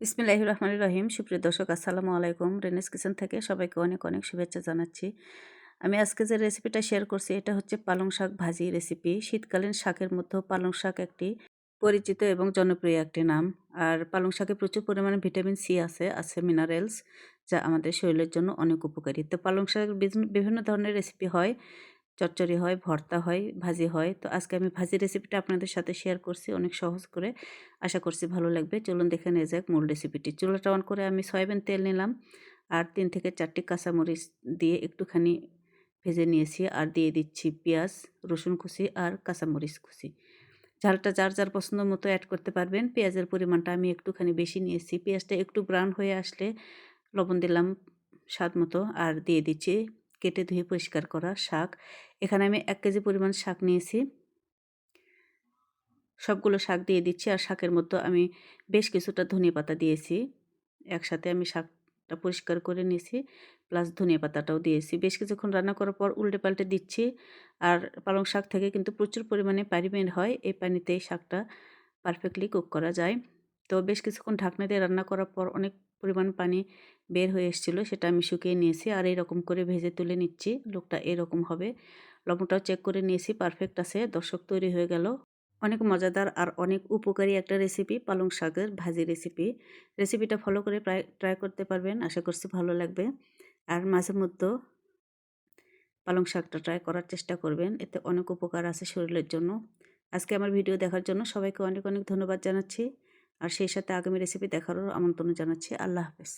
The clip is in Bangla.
ইসমিল্লাহ রহমান রহিম। সুপ্রিয় দর্শক, আসসালামু আলাইকুম। রেনেস কিচেন থেকে সবাইকে অনেক অনেক শুভেচ্ছা জানাচ্ছি। আমি আজকে যে রেসিপিটা শেয়ার করছি, এটা হচ্ছে পালং শাক ভাজি রেসিপি। শীতকালীন শাকের মধ্যে পালং শাক একটি পরিচিত এবং জনপ্রিয় একটি নাম। আর পালং শাকে প্রচুর পরিমাণে ভিটামিন সি আছে আছে মিনারেলস যা আমাদের শরীরের জন্য অনেক উপকারী। তো পালং শাকের বিভিন্ন ধরনের রেসিপি হয়। চচ্চড়ি হয়, ভর্তা হয়, ভাজি হয়। তো আজকে আমি ভাজি রেসিপিটা আপনাদের সাথে শেয়ার করছি, অনেক সহজ করে। আশা করছি ভালো লাগবে। চলুন দেখে নিয়ে যাক মূল রেসিপিটি চুলাটা অন করে আমি সয়াবিন তেল নিলাম আর তিন থেকে চারটি কাঁচামরিচ দিয়ে একটুখানি ভেজে নিয়েছি আর দিয়ে দিচ্ছি পেঁয়াজ, রসুন কুচি আর কাঁচামরিচ কুচি। ঝালটা যার যার পছন্দ মতো অ্যাড করতে পারবেন। পেঁয়াজের পরিমাণটা আমি একটুখানি বেশি নিয়েছি। পেঁয়াজটা একটু ব্রাউন হয়ে আসলে লবণ দিলাম স্বাদ মতো আর দিয়ে দিচ্ছি কেটে ধুয়ে পরিষ্কার করা শাক। এখানে আমি এক কেজি পরিমাণ শাক নিয়েছি। সবগুলো শাক দিয়ে দিচ্ছি আর শাকের মধ্যে আমি বেশ কিছুটা ধনিয়া পাতা দিয়েছি। একসাথে আমি শাকটা পরিষ্কার করে নিয়েছি, প্লাস ধনিয়া পাতাটাও দিয়েছি। বেশ কিছুক্ষণ রান্না করার পর উল্টে পাল্টে দিচ্ছি আর পালং শাক থেকে কিন্তু প্রচুর পরিমাণে পানি হয়। এই পানিতেই শাকটা পারফেক্টলি কুক করা যায়। তো বেশ কিছুক্ষণ ঢাকনা দিয়ে রান্না করার পর অনেক পরিমাণ পানি বের হয়ে এসেছিল, সেটা আমি শুকিয়ে নিয়েছি। আর এইরকম করে ভেজে তুলে নিচ্ছি, লোকটা এরকম হবে। লবণটাও চেক করে নিয়েছি পারফেক্ট আছে, দর্শক তৈরি হয়ে গেল। অনেক মজাদার আর অনেক উপকারী একটা রেসিপি পালং শাকের ভাজি রেসিপি রেসিপিটা ফলো করে প্রায় ট্রাই করতে পারবেন, আশা করছি ভালো লাগবে। আর মাঝে মধ্যে পালং শাকটা ট্রাই করার চেষ্টা করবেন, এতে অনেক উপকার আছে শরীরের জন্য। আজকে আমার ভিডিও দেখার জন্য সবাইকে অনেক অনেক ধন্যবাদ জানাচ্ছি। আর সেই সাথে আগামী রেসিপি দেখারও আমন্ত্রণ জানাচ্ছি। আল্লাহ হাফেজ।